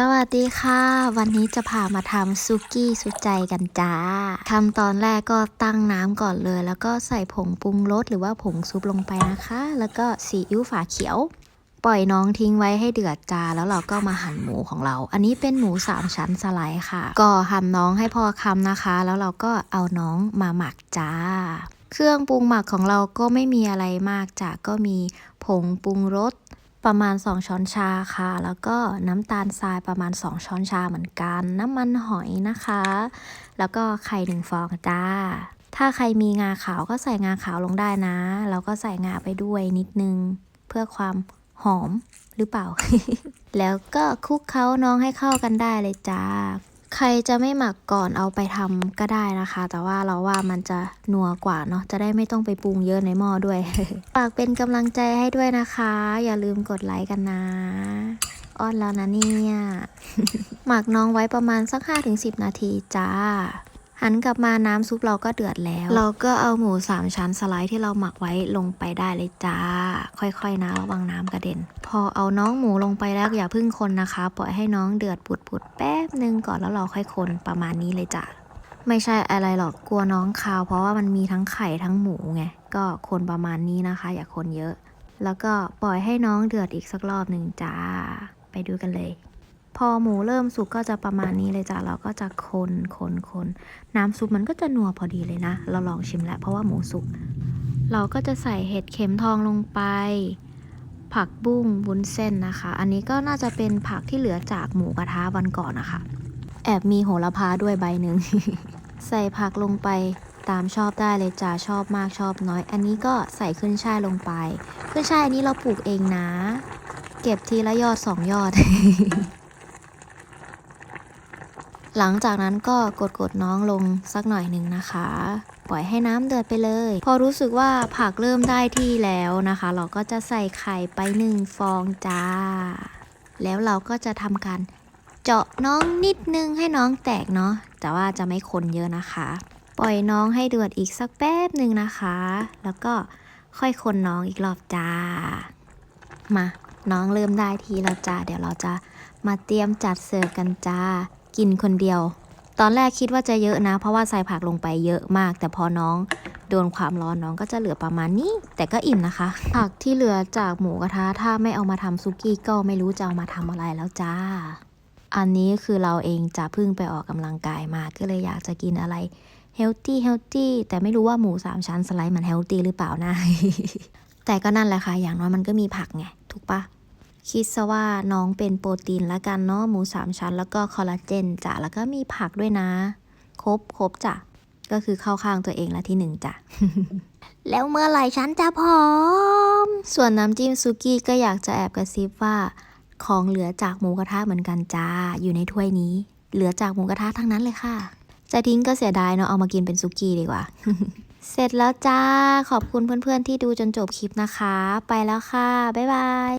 สวัสดีค่ะ วันนี้จะพามาทำซุกี้สุดใจกันจ้าทำตอนแรกก็ตั้งน้ำก่อนเลย แล้วก็ใส่ผงปรุงรสหรือว่าผงซุปลงไปนะคะ แล้วก็ซีอิ๊วฝาเขียว ปล่อยน้องทิ้งไว้ให้เดือดจ้าแล้วเราก็มาหั่นหมูของเรา อันนี้เป็นหมูสามชั้นสไลด์ค่ะ ก็หั่นน้องให้พอคำนะคะ แล้วเราก็เอาน้องมาหมักจ้าเครื่องปรุงหมักของเราก็ไม่มีอะไรมากจ้ะก็มีผงปรุงรส ประมาณ 2 ช้อนชาค่ะ แล้วก็น้ำตาลทรายประมาณ 2 ช้อนชาเหมือนกัน น้ำมันหอยนะคะ แล้วก็ไข่หนึ่งฟองจ้า ถ้าใครมีงาขาวก็ใส่งาขาวลงได้นะ แล้วก็ใส่งาไปด้วยนิดนึง เพื่อความหอมหรือเปล่า แล้วก็คลุกเคล้าน้องให้เข้ากันได้เลยจ้า ใครจะไม่หมักก่อนเอาไปทำก็ได้นะคะ แต่ว่าเราว่ามันจะนัวกว่าเนาะจะได้ไม่ต้องไปปรุงเยอะในหม้อด้วยฝากเป็นกำลังใจให้ด้วยนะคะ อย่าลืมกดไลค์กันนะอ้อนแล้วนะเนี่ย หมักน้องไว้ประมาณสัก 5-10 นาทีจ้า หันกลับมาน้ำซุปเราก็เดือดแล้ว เราก็เอาหมูสามชั้นสไลด์ที่เราหมักไว้ลงไปได้เลยจ้า ค่อยๆนะระวังน้ำกระเด็น พอเอาน้องหมูลงไปแล้วอย่าพึ่งคนนะคะ ปล่อยให้น้องเดือดปุดๆแป๊บนึงก่อนแล้วเราค่อยคนประมาณนี้เลยจ้ะไม่ใช่อะไรหรอกกลัวน้องคาว เพราะว่ามันมีทั้งไข่ทั้งหมูไงก็คนประมาณนี้นะคะ อย่าคนเยอะ แล้วก็ปล่อยให้น้องเดือดอีกสักรอบหนึ่งจ้า ไปดูกันเลย พอหมูเริ่มสุกก็จะประมาณนี้เลยจ้ะเราก็จะคนคนคนน้ำซุปมันก็จะนัวพอดีเลยนะ เราลองชิมแล้วเพราะว่าหมูสุก เราก็จะใส่เห็ดเข็มทองลงไป ผักบุ้งวุ้นเส้นนะคะ อันนี้ก็น่าจะเป็นผักที่เหลือจากหมูกระทะวันก่อนนะคะ แอบมีโหระพาด้วยใบหนึ่งใส่ผักลงไปตามชอบได้เลยจ้าชอบมากชอบน้อย อันนี้ก็ใส่ขึ้นช่ายลงไป ขึ้นช่ายอันนี้เราปลูกเองนะ เก็บทีละยอดสองยอด หลังจากนั้นก็กดกดๆน้องลงสักหน่อยหนึ่งนะคะ ปล่อยให้น้ำเดือดไปเลย พอรู้สึกว่าผักเริ่มได้ที่แล้วนะคะ เราก็จะใส่ไข่ไปหนึ่งฟองจ้า แล้วเราก็จะทำการเจาะน้องนิดนึงให้น้องแตกเนาะแต่ว่าจะไม่คนเยอะนะคะ ปล่อยน้องให้เดือดอีกสักแป๊บหนึ่งนะคะ แล้วก็ค่อยคนน้องอีกรอบจ้า มาน้องเริ่มได้ทีแล้วจ้า เดี๋ยวเราจะมาเตรียมจัดเสิร์ฟกันจ้า กินคนเดียว ตอนแรกคิดว่าจะเยอะนะ เพราะว่าใส่ผักลงไปเยอะมาก แต่พอน้องโดนความร้อนน้องก็จะเหลือประมาณนี้ แต่ก็อิ่มนะคะ ผักที่เหลือจากหมูกระทะถ้าไม่เอามาทำซุกี้ก็ไม่รู้จะเอามาทำอะไรแล้วจ้า อันนี้คือเราเองจะพิ่งไปออกกำลังกายมาก็เลยอยากจะกินอะไรเฮลตี้เฮลตี้แต่ไม่รู้ว่าหมูสามชั้นสไลด์มันเฮลตี้หรือเปล่านะ แต่ก็นั่นแหละค่ะ อย่างน้อยมันก็มีผักไง ถูกปะ คิดซะว่าน้องเป็นโปรตีนละกันเนาะหมูสามชั้น แล้วก็คอลลาเจนจ้ะแล้วก็มีผักด้วยนะ ครบครบจ้ะก็คือเข้าข้างตัวเองละที่หนึ่งจ้ะ แล้วเมื่อไหร่ฉันจะพร้อม ส่วนน้ำจิ้มซุกี้ก็อยากจะแอบกระซิบว่า ของเหลือจากหมูกระทะเหมือนกันจ้า อยู่ในถ้วยนี้ เหลือจากหมูกระทะทั้งนั้นเลยค่ะ จะทิ้งก็เสียดายเนาะเอามากินเป็นซุกี้ดีกว่า เสร็จแล้วจ้า ขอบคุณเพื่อนๆที่ดูจนจบคลิปนะคะ ไปแล้วค่ะ บ๊ายบาย